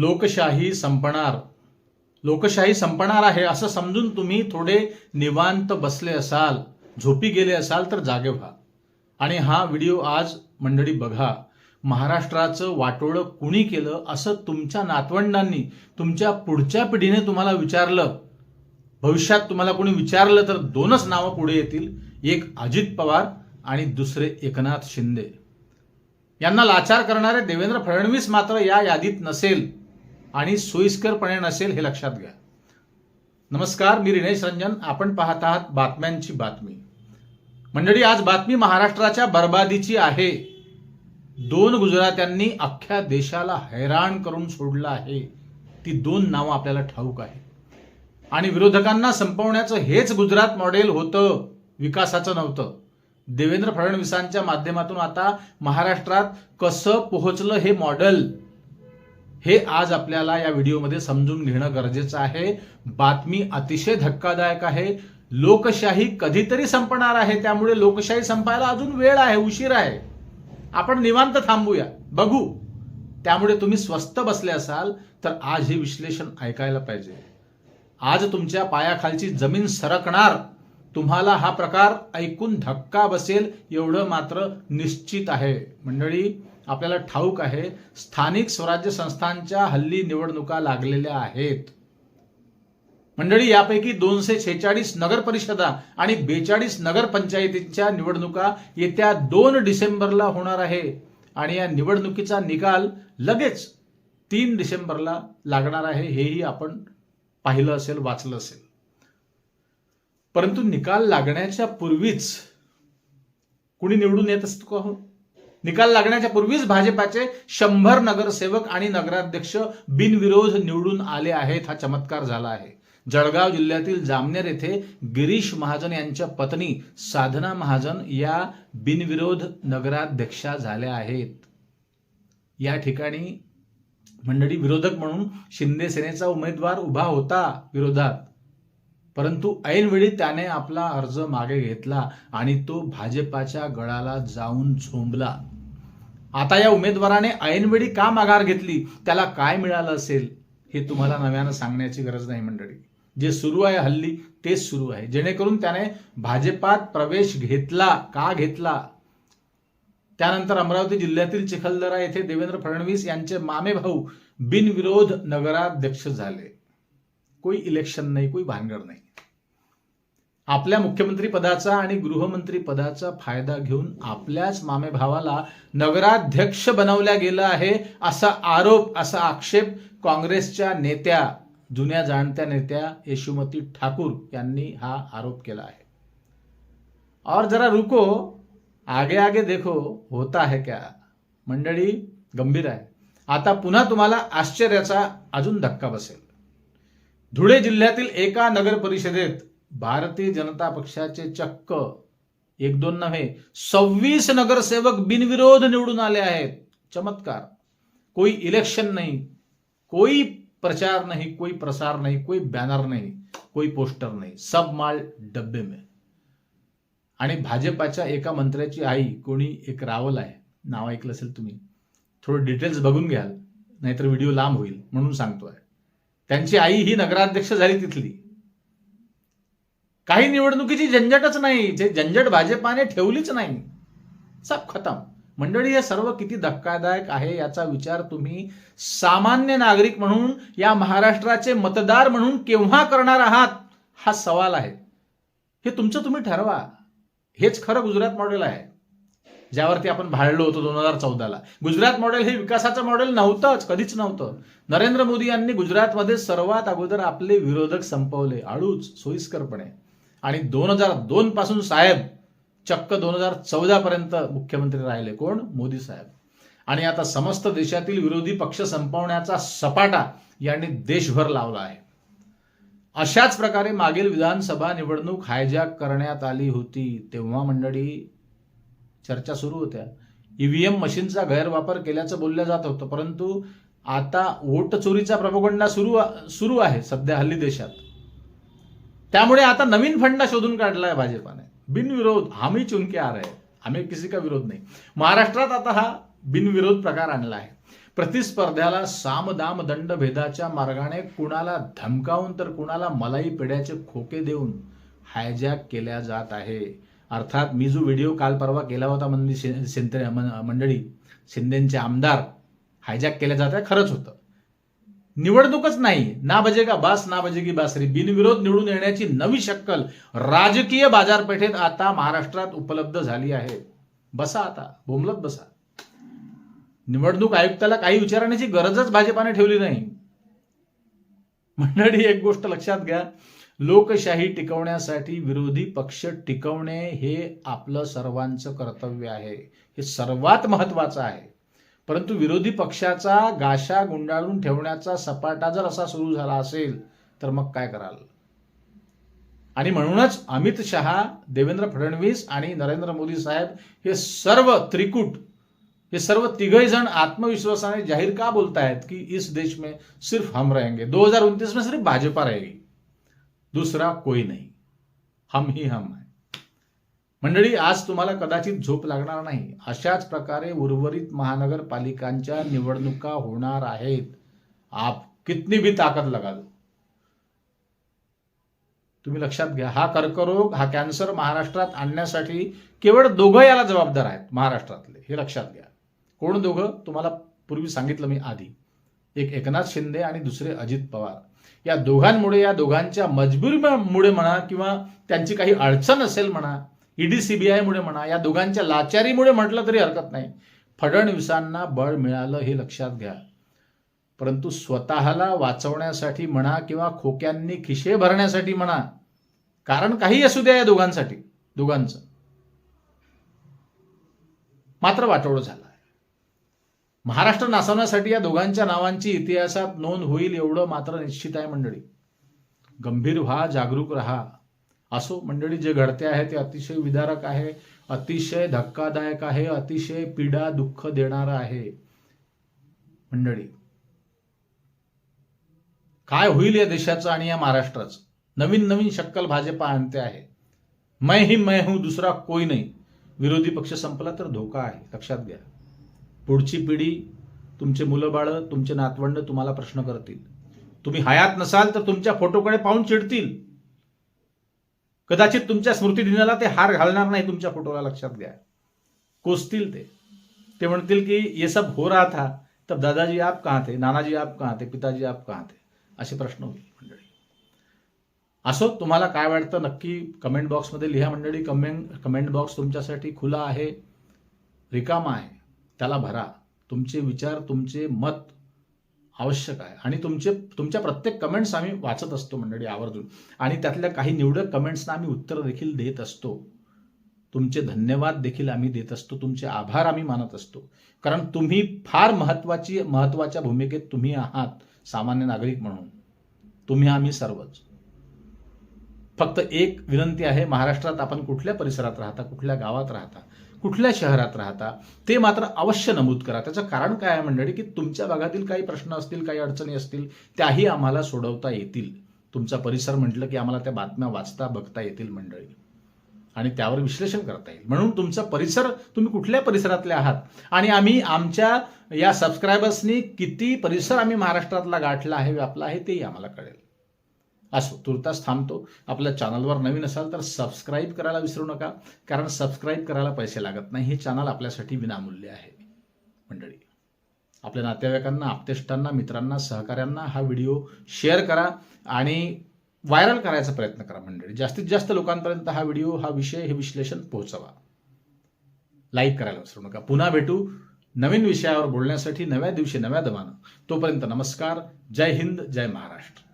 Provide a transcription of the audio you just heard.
लोकशाही संपणार. लोकशाही संपणार आहे असं समजून तुम्ही थोडे निवांत बसले असाल झोपी गेले असाल तर जागे व्हा. आणि हा व्हिडिओ आज मंडळी बघा. महाराष्ट्राचं वाटोळं कुणी केलं असं तुमच्या नातवंडांनी तुमच्या पुढच्या पिढीने तुम्हाला विचारलं. भविष्यात तुम्हाला कोणी विचारलं तर दोनच नावं पुढे येतील एक अजित पवार आणि दुसरे एकनाथ शिंदे. यांना लाचार करणारे देवेंद्र फडणवीस मात्र या यादीत नसेल. आणि सोयीस्करपणे नसेल हे लक्षात घ्या. नमस्कार मी रिनेश रंजन. आपण पाहत आहात बातम्यांची बातमी. मंडळी आज बातमी महाराष्ट्राच्या बर्बादीची आहे. दोन गुजरात्यांनी अख्ख्या देशाला हैराण करून सोडलं आहे. ती दोन नावं आपल्याला ठाऊक आहे. आणि विरोधकांना संपवण्याचं हेच गुजरात मॉडेल होतं विकासाचं नव्हतं. देवेंद्र फडणवीसांच्या माध्यमातून आता महाराष्ट्रात कसं पोहोचलं हे मॉडेल? हे आज आपल्याला या व्हिडिओमध्ये समजून घेणं गरजेचं आहे. बातमी अतिशय धक्कादायक आहे. लोकशाही कधीतरी संपणार आहे. त्यामुळे लोकशाही संपायला अजून वेळ आहे उशीर आहे. आपण निवांत थांबूया. बघू. त्यामुळे तुम्ही स्वस्त बसले असाल तर आज हे विश्लेषण ऐकायला पाहिजे. आज तुमच्या पायाखालची जमीन सरकणार. तुम्हाला हा प्रकार ऐकून धक्का बसेल एवढं मात्र निश्चित आहे. मंडळी आपल्याला ठाऊक आहे स्थानिक स्वराज्य संस्थांच्या हल्ली निवडणुका लागलेल्या आहेत. मंडळी यापैकी दोनशे छेचाळीस नगर परिषदा आणि बेचाळीस नगरपंचायतींच्या निवडणुका येत्या दोन डिसेंबरला होणार आहे. आणि या निवडणुकीचा निकाल लगेच तीन डिसेंबरला लागणार आहे हेही आपण पाहिलं असेल वाचलं असेल. परंतु निकाल लागण्याच्या पूर्वीच कुणी निवडून येत असतो का हो? निकाल लागण्याच्या पूर्वीच भाजपाचे शंभर नगरसेवक आणि नगराध्यक्ष बिनविरोध निवडून आले आहेत हा चमत्कार झाला आहे. जळगाव जिल्ह्यातील जामनेर येथे गिरीश महाजन यांच्या पत्नी साधना महाजन या बिनविरोध नगराध्यक्षा झाल्या आहेत. या ठिकाणी मंडळी विरोधक म्हणून शिंदे सेनेचा उमेदवार उभा होता विरोधात. परंतु ऐनवेळी त्याने आपला अर्ज मागे घेतला आणि तो भाजपाच्या गळाला जाऊन झोंबला. आता या उमेदवाराने ऐनवेळी का माघार घेतली? त्याला काय मिळालं असेल? हे तुम्हाला नव्यानं सांगण्याची गरज नाही मंडळी. जे सुरू आहे हल्ली तेच सुरू आहे. जेणेकरून त्याने भाजपात प्रवेश घेतला का घेतला? त्यानंतर अमरावती जिल्ह्यातील चिखलदरा येथे देवेंद्र फडणवीस यांचे मामे भाऊ बिनविरोध नगराध्यक्ष झाले. कोई इलेक्शन नाही कोई भानगड नाही. आपल्या मुख्यमंत्री पदाचा आणि गृहमंत्री पदाचा फायदा घेऊन आपल्याच मामे भावाला नगराध्यक्ष बनवल्या गेलं आहे असा आरोप असा आक्षेप काँग्रेसच्या नेत्या जुन्या जाणत्या नेत्या यशुमती ठाकूर यांनी हा आरोप केला आहे. और जरा रुको आगे आगे देखो होता है क्या? मंडळी गंभीर आहे. आता पुन्हा तुम्हाला आश्चर्याचा अजून धक्का बसेल. धुळे जिल्ह्यातील एका नगर परिषदेत भारतीय जनता पक्षाचे चक्क एक दोन नव्हे सव्वीस नगरसेवक बिनविरोध निवडून आले आहेत. चमत्कार. कोई इलेक्शन नाही कोई प्रचार नहीं कोई प्रसार नहीं कोई बैनर नहीं कोई पोस्टर नहीं. सब माल डब्बे में. आणि भाजपाच्या एका मंत्र्याची आई कोणी एक रावल आहे नाव ऐकलं असेल तुम्ही थोडं डिटेल्स बघून घ्याल नाहीतर व्हिडिओ लांब होईल म्हणून सांगतोय. त्यांची आई ही नगराध्यक्ष झाली तिथली. काही निवडणुकीची झंझटच नाही. जे झंझट भाजपाने ठेवलीच नाही. सब खतम. मंडळी हे सर्व किती धक्कादायक आहे याचा विचार तुम्ही सामान्य नागरिक म्हणून या महाराष्ट्राचे मतदार म्हणून केव्हा करणार आहात? हा सवाल आहे. हे तुमचं तुम्ही ठरवा. हेच खरं गुजरात मॉडेल आहे. ज्यावरती आपण भाळलो होतो दोन हजार चौदाला. गुजरात मॉडेल हे विकासाचं मॉडेल नव्हतंच कधीच नव्हतं. नरेंद्र मोदी यांनी गुजरातमध्ये सर्वात अगोदर आपले विरोधक संपवले आळूच सोयीस्करपणे. आणि दोन हजार दोन पासून साहेब चक्क दोन हजार चौदा पर्यंत मुख्यमंत्री राहिले. कोण? मोदी साहेब. आणि आता समस्त देशातील विरोधी पक्ष संपवण्याचा सपाटा यांनी देशभर लावला आहे. अशाच प्रकारे मागील विधानसभा निवडणूक हायजॅक करण्यात आली होती. तेव्हा मंडळी चर्चा सुरू होत्या. ईव्हीएम मशीनचा गैरवापर केल्याचं बोललं जात होतं परंतु आता वोट चोरीचा प्रपोगंडा सुरू सुरू आहे सध्या हल्ली देशात. त्यामुळे आता नवीन फंडा शोधून काढला आहे भाजपाने. बिनविरोध आम्ही चुनके आ रहे आम्ही किसी का विरोध नाही. महाराष्ट्रात आता हा बिनविरोध प्रकार आणला आहे. प्रतिस्पर्ध्याला सामदाम दंड भेदाच्या मार्गाने कुणाला धमकावून तर कुणाला मलाई पेढ्याचे खोके देऊन हायजॅक केल्या जात आहे. अर्थात मी जो व्हिडिओ काल परवा केला होता मंदी शे- शिंदे मंडळी शिंदेचे आमदार हायजॅक केल्या जात खरंच होतं. निवडणूकच नाही. ना बजेगा बास ना बजेगी बासरी. बिनविरोध निवडून येण्याची नवी शक्कल राजकीय बाजारपेठेत आता महाराष्ट्रात उपलब्ध झाली आहे. बसा आता बोमलत बसा. निवडणूक आयुक्ताला काही विचारण्याची गरजच भाजपाने ठेवली नाही. मंडळी एक गोष्ट लक्षात घ्या. लोकशाही टिकवण्यासाठी विरोधी पक्ष टिकवणे हे आपलं सर्वांचं कर्तव्य आहे. हे सर्वात महत्वाचं आहे. परंतु विरोधी पक्षाचा गाशा गुंडाळून ठेवण्याचा सपाटा जर असा सुरू झाला असेल तर मग काय कराल? आणि म्हणूनच अमित शहा देवेंद्र फडणवीस आणि नरेंद्र मोदी साहेब हे सर्व त्रिकूट ये सर्व तिघही जण आत्मविश्वासाने जाहीर का बोलतायत कि इस देश में सिर्फ हम रहेंगे? 2029 में सिर्फ भाजपा रहेगी. दुसरा कोई नाही. हम ही हम आहे मंडळी आज तुम्हाला कदाचित झोप लागणार नाही. अशाच प्रकारे उर्वरित महानगरपालिकांच्या निवडणुका होणार आहेत. आप कितनी भी ताकद लगा दो. तुम्ही लक्षात घ्या हा कर्करोग हा कॅन्सर महाराष्ट्रात आणण्यासाठी केवळ दोघं याला जबाबदार आहेत महाराष्ट्रातले. हे लक्षात घ्या. कोण दोघं? तुम्हाला पूर्वी सांगितलं मी आधी. एक एकनाथ शिंदे आणि दुसरे अजित पवार. या दोघांमुळे या दोघांच्या मजबुरीमुळे म्हणा किंवा त्यांची काही अडचण असेल म्हणा ईडी सीबीआयमुळे म्हणा या दोघांच्या लाचारीमुळे म्हटलं तरी हरकत नाही. फडणवीसांना बळ मिळालं हे लक्षात घ्या. परंतु स्वतःला वाचवण्यासाठी म्हणा किंवा खोक्यांनी खिशे भरण्यासाठी म्हणा कारण काही असू द्या या दोघांसाठी दोघांचं. मात्र वाटोळं झाला. महाराष्ट्र नासवण्यासाठी या दोघांच्या नावांची इतिहासात नोंद होईल एवढं मात्र निश्चित आहे मंडळी. गंभीर व्हा जागरूक राहा. असो मंडळी जे घडते आहे ते अतिशय विदारक आहे अतिशय धक्कादायक आहे अतिशय पीडा दुःख देणारं आहे. मंडळी काय होईल या देशाचं आणि या महाराष्ट्राचं? नवीन नवीन शक्कल भाजपा आणते आहे. मैं ही मैं हूं दुसरा कोई नाही. विरोधी पक्ष संपला तर धोका आहे. लक्षात घ्या. पुढची पिढी तुमचे मुलं बाळं तुमचे नातवंड तुम्हाला प्रश्न करतील. तुम्ही हयात नसाल तर तुमच्या फोटोकडे पाहून चिडतील. कदाचित तुमच्या स्मृतिदिनाला ते हार घालणार नाही तुमच्या फोटोला लक्षात घ्या. कोसतील ते. ते म्हणतील की ये सब हो रहा था. तब दादाजी आप कहाँ थे? नानाजी आप कहाँ थे? पिताजी आप कहाँ थे? असे प्रश्न होईल मंडळी. असो तुम्हाला काय वाटतं नक्की कमेंट बॉक्समध्ये लिहा मंडळी. कमेंट कमेंट बॉक्स तुमच्यासाठी खुला आहे. रिकामा आहे. त्याला भरा. तुमचे विचार तुमचे मत आवश्यक आहे. आणि तुमचे तुमच्या प्रत्येक कमेंट्स आम्ही वाचत असतो मंडळी आवर्जून. आणि त्यातल्या काही निवडक कमेंट्सना आम्ही उत्तर देखील देत असतो. तुमचे धन्यवाद देखील आम्ही देत असतो. तुमचे आभार आम्ही मानत असतो. कारण तुम्ही फार महत्वाची महत्त्वाच्या भूमिकेत तुम्ही आहात सामान्य नागरिक म्हणून. तुम्ही आम्ही सर्वच. फक्त एक विनंती आहे महाराष्ट्रात आपण कुठल्या परिसरात राहता कुठल्या गावात राहता? कुठल्या शहरात राहता ते मात्र अवश्य नमूद करा. त्याचं कारण काय आहे मंडळी की तुमच्या भागातील काही प्रश्न असतील काही अडचणी असतील त्याही आम्हाला सोडवता येतील. तुमचा परिसर म्हटलं की आम्हाला त्या बातम्या वाचता बघता येतील मंडळी. आणि त्यावर विश्लेषण करता येईल. म्हणून तुमचा परिसर तुम्ही कुठल्या परिसरातले आहात? आणि आम्ही आमच्या या सबस्क्रायबर्सनी किती परिसर आम्ही महाराष्ट्रातला गाठला आहे व्यापला आहे तेही आम्हाला कळेल. असो तुर्तास थांबतो. आपल्या चॅनलवर नवीन असाल तर सबस्क्राईब करायला विसरू नका कारण सबस्क्राईब करायला पैसे लागत नाही. हे चॅनल आपल्यासाठी विनामूल्य आहे. मंडळी आपल्या नातेवाईकांना आपतेष्टांना मित्रांना सहकाऱ्यांना हा व्हिडिओ शेअर करा आणि व्हायरल करायचा प्रयत्न करा मंडळी. जास्तीत जास्त लोकांपर्यंत हा व्हिडिओ हा विषय हे विश्लेषण पोहोचवा. लाईक करायला विसरू नका. पुन्हा भेटू नवीन विषयावर बोलण्यासाठी नव्या दिवशी नव्या दमानं. तोपर्यंत नमस्कार. जय हिंद जय महाराष्ट्र.